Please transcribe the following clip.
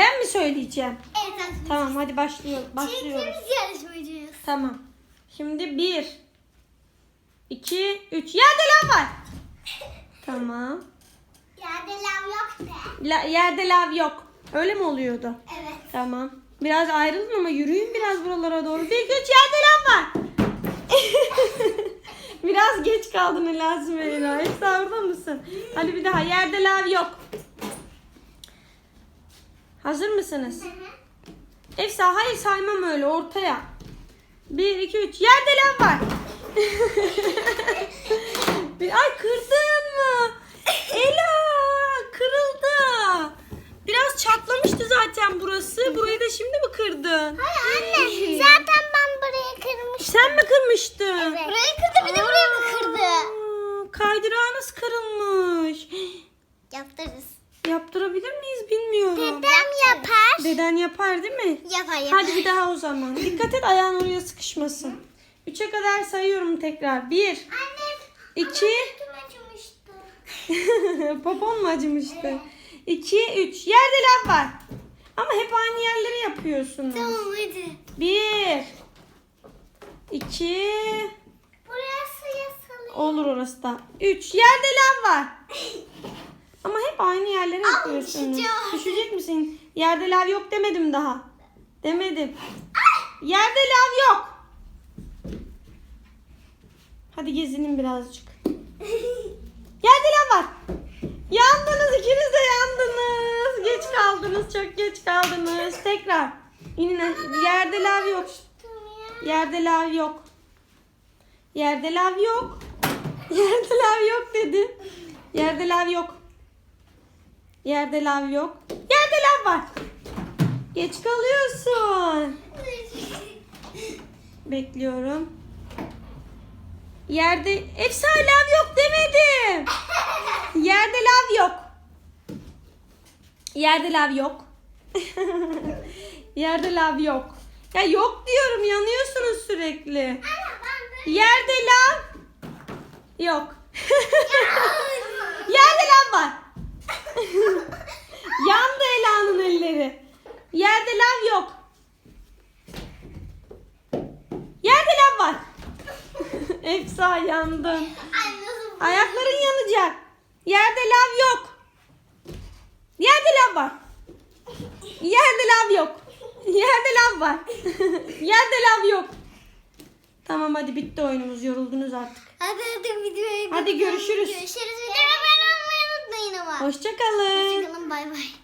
Ben mi söyleyeceğim? Evet arkadaşlar. Tamam hadi başlıyor, başlıyoruz. Çünkü biz yarışmacıyız. Tamam. Şimdi bir, iki, üç. Yerde lav var. Tamam. Yerde lav yok de. La, yerde lav yok. Öyle mi oluyordu? Evet. Tamam. Biraz ayrılın ama yürüyün biraz buralara doğru. Bir, iki, üç. Yerde lav var. biraz geç kaldın lazım Elina. Hepsi orada mısın? Hadi bir daha. Yerde lav yok. Hazır mısınız? Efsa hayır saymam öyle ortaya. 1 2 3 yerde lav var. Ay kırdın mı? Ela kırıldı. Biraz çatlamıştı zaten burası. Burayı da şimdi mi kırdın? Hayır anne zaten ben burayı kırmıştım. Sen mi kırmıştın? Evet. Burayı kırdı bir de burayı mı kırdı? Kaydırağınız kırılmış. Yaptırırız. Deden yapar değil mi? Yapar yapar. Hadi bir daha o zaman. Dikkat et ayağın oraya sıkışmasın. Üçe kadar sayıyorum tekrar. Bir, Annem. iki, popon mu acımıştı? İki, üç. Yerde lav var. Ama hep aynı yerleri yapıyorsunuz. Tamam hadi. Bir, iki, Buraya suya salayım. olur orası da. Üç. Yerde lav var. Ama hep aynı yerleri yapıyorsunuz. düşeceğim. Düşecek misin? Yerde lav yok demedim daha. Demedim. Yerde lav yok. Hadi gezinin birazcık. Yerde lav var. Yandınız ikiniz de yandınız. Geç kaldınız çok geç kaldınız. Tekrar. İnin yerde lav yok. Yerde lav yok. Yerde lav yok. Yerde lav yok dedi. Yerde lav yok. Yerde lav yok. Yerde lav var. Geç kalıyorsun. Bekliyorum. Yerde efsa lav yok demedim. Yerde lav yok. Yerde lav yok. Yerde lav yok. Ya yok diyorum yanıyorsunuz sürekli. Yerde lav yok. Yerde lav var. Yandı Ela'nın elleri. Yerde lav yok. Yerde lav var. Efsa yandın. Ayakların yanacak. Yerde lav yok. Yerde lav var. Yerde lav yok. Yerde lav var. Yerde lav yok. Tamam hadi bitti oyunumuz. Yoruldunuz artık. Hadi hadi videoyu Hadi görüşürüz. Görüşürüz. Videoya unutmayın ama. Hoşçakalın. Hoşçakalın bay bay.